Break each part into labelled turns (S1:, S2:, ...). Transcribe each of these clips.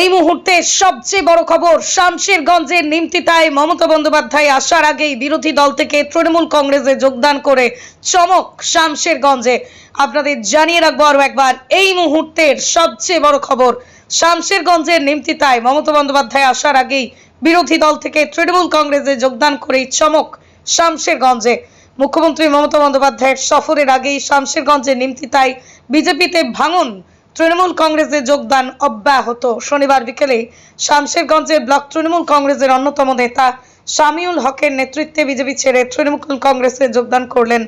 S1: এই মুহূর্তে সবচেয়ে বড় খবর, শামশেরগঞ্জের নিমতিতায় মমতা বন্দ্যোপাধ্যায় আসার আগেই বিরোধী দল থেকে তৃণমূল কংগ্রেসে যোগদান করে চমক শামশেরগঞ্জে। আপনাদের জানিয়ে রাখব আরও একবার, এই মুহূর্তের সবচেয়ে বড় খবর, শামশেরগঞ্জের নিমতিতায় মমতা বন্দ্যোপাধ্যায় আসার আগেই বিরোধী দল থেকে তৃণমূল কংগ্রেসে যোগদান করেই চমক শামশেরগঞ্জে। মুখ্যমন্ত্রী মমতা বন্দ্যোপাধ্যায়ের সফরের আগেই শামশেরগঞ্জের নিমতিতায় বিজেপিতে ভাঙন তৃণমূল কংগ্রেসে যোগদান অব্যাহত। শনিবার বিকেলে শামশেরগঞ্জের ব্লক তৃণমূল কংগ্রেসের অন্যতম নেতা শামিউল হকের নেতৃত্বে বিজেপি ছেড়ে তৃণমূল কংগ্রেসে যোগদান করলেন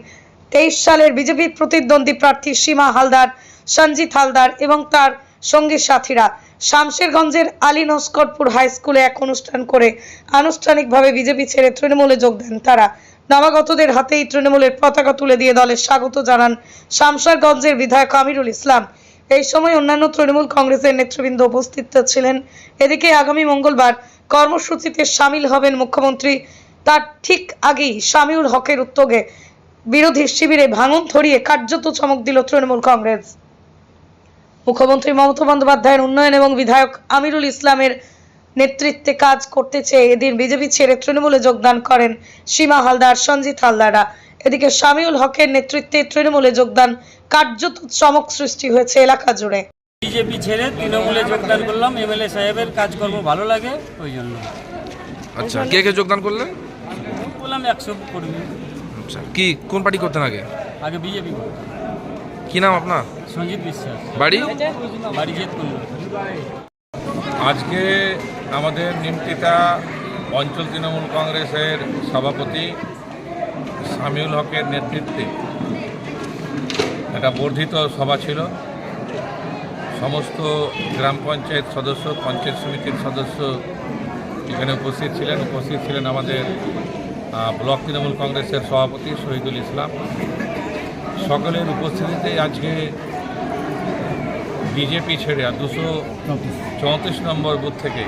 S1: তেইশ সালের বিজেপির প্রতিদ্বন্দ্বী প্রার্থী সীমা হালদার, সঞ্জিত হালদার এবং তার সঙ্গী সাথীরা। শামশেরগঞ্জের আলী নস্করপুর হাই স্কুলে এক অনুষ্ঠান করে আনুষ্ঠানিকভাবে বিজেপি ছেড়ে তৃণমূলে যোগ দেন তারা। নবাগতদের হাতেই তৃণমূলের পতাকা তুলে দিয়ে দলে স্বাগত জানান শামসারগঞ্জের বিধায়ক আমিরুল ইসলাম। এই সময় অন্যান্য তৃণমূল কংগ্রেসের নেতৃবৃন্দ উপস্থিত ছিলেন। এদিকে আগামী মঙ্গলবার কর্মসূচিতে সামিল হবেন মুখ্যমন্ত্রী। তার ঠিক আগেই শামিউল হকের উদ্যোগে বিরোধী শিবিরে ভাঙন ধরিয়ে কার্যত চমক দিল তৃণমূল কংগ্রেস। মুখ্যমন্ত্রী মমতা বন্দ্যোপাধ্যায়ের উন্নয়ন এবং বিধায়ক আমিরুল ইসলামের নেতৃত্বে কাজ করতে চেয়ে এদিন বিজেপি ছেড়ে তৃণমূলে যোগদান করেন সীমা হালদার সঞ্জিত হালদাররা। এদিকে শামিউল হকের নেতৃত্বে তৃণমূলে যোগদান কার্যত চমক সৃষ্টি হয়েছে এলাকা জুড়ে।
S2: বিজেপি ছেড়ে তৃণমূলে যোগদান করলাম এমএলএ সাহেবের কাজকর্ম ভালো লাগে ওই জন্য।
S3: আচ্ছা কে কে যোগদান করলেন?
S2: বললাম একশো কর্মী।
S3: আচ্ছা কি কোন পার্টি করতেন আগে?
S2: আগে বিজেপি
S3: কি নাম আপনার?
S2: সঞ্জিত বিশ্বাস।
S3: বাড়ি?
S2: বাড়ি
S4: আজকে আমাদের নিমতিতা অঞ্চল তৃণমূল কংগ্রেসের সভাপতি সামিউল হকের নেতৃত্বে একটা বর্ধিত সভা ছিল। সমস্ত গ্রাম পঞ্চায়েত সদস্য, পঞ্চায়েত সমিতির সদস্য এখানে উপস্থিত ছিলেন। উপস্থিত ছিলেন আমাদের ব্লক তৃণমূল কংগ্রেসের সভাপতি শহীদুল ইসলাম। সকলের উপস্থিতিতে আজকে বিজেপি ছেড়ে দুশো চৌত্রিশ নম্বর বুথ থেকে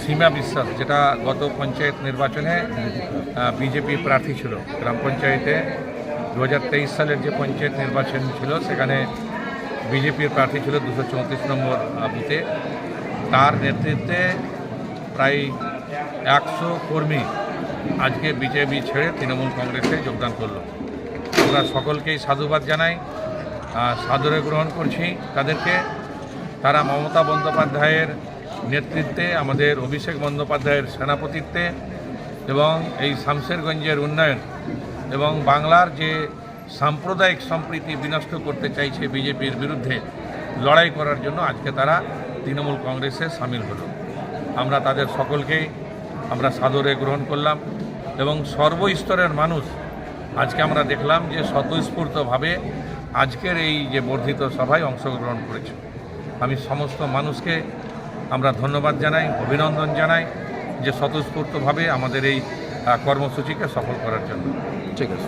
S4: সীমা বিশ্বাস, যেটা গত পঞ্চায়েত নির্বাচনে বিজেপি প্রার্থী ছিল, গ্রাম পঞ্চায়েতে। দু হাজার তেইশ সালের যে পঞ্চায়েত নির্বাচন ছিল, সেখানে বিজেপির প্রার্থী ছিল দুশো চৌত্রিশ নম্বর বুথে। তার নেতৃত্বে প্রায় একশো কর্মী আজকে বিজেপি ছেড়ে তৃণমূল কংগ্রেসে যোগদান করল। আমরা সকলকেই সাধুবাদ জানাই সাদরে গ্রহণ করছি তাদেরকে। তারা মমতা বন্দ্যোপাধ্যায়ের নেতৃত্বে আমাদের অভিষেক বন্দ্যোপাধ্যায়ের সেনাপতিত্বে এবং এই শামশেরগঞ্জের উন্নয়ন এবং বাংলার যে সাম্প্রদায়িক সম্প্রীতি বিনষ্ট করতে চাইছে বিজেপির বিরুদ্ধে লড়াই করার জন্য আজকে তারা তৃণমূল কংগ্রেসে সামিল হলো। আমরা তাদের সকলকেই আমরা সাদরে গ্রহণ করলাম এবং সর্বস্তরের মানুষ আজকে আমরা দেখলাম যে স্বতঃস্ফূর্তভাবে আজকের এই যে বর্ধিত সভায় অংশগ্রহণ করেছে। আমি সমস্ত মানুষকে আমরা ধন্যবাদ জানাই, অভিনন্দন জানাই যে স্বতঃস্ফূর্তভাবে আমাদের এই কর্মসূচিকে সফল করার জন্য।
S3: ঠিক আছে।